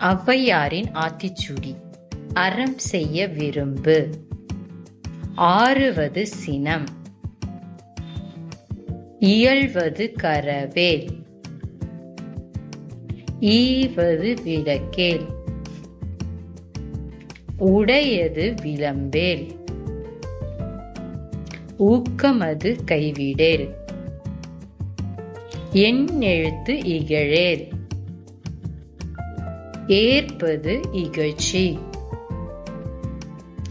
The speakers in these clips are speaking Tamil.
ஔவையாரின் ஆத்திச்சூடி. அறம் செய்ய விரும்பு. ஆறுவது சினம். இயல்வது கரவேல். ஈவது விளக்கேல். உடையது விளம்பேல். ஊக்கமது கைவிடேல். என் எழுத்து இகழேல். ஏற்பது இகழ்ச்சி.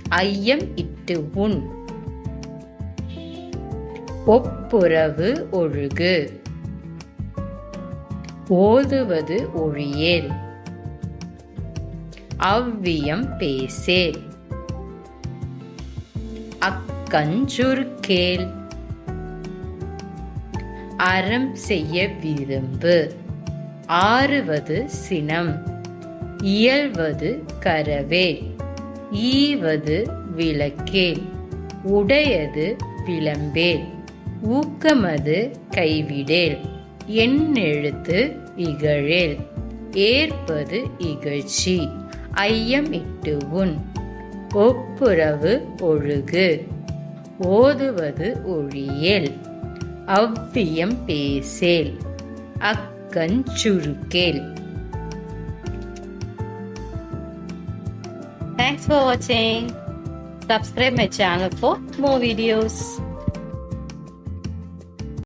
ஐயம் இட்டு உன் ஒப்புரவு ஒழுகு. ஓதுவது ஒழியேல். அவ்வியம் பேசேல். அக்கஞ்சுருக்கேல் அறம் செய்ய விரும்பு. ஆறுவது சினம். இயல்வது கரவேல் ஈவது விளக்கேல் உடையது விளம்பேல் ஊக்கமது கைவிடேல் எண்ணெழுத்து இகழேல் ஏற்பது இகழ்ச்சி ஐயம் இட்டு உன் ஒப்புரவு ஒழுகு ஓதுவது ஒழியேல் அவ்வியம் பேசேல் அக்கஞ்சுருக்கேல் Thanks for watching. Subscribe my channel for more videos.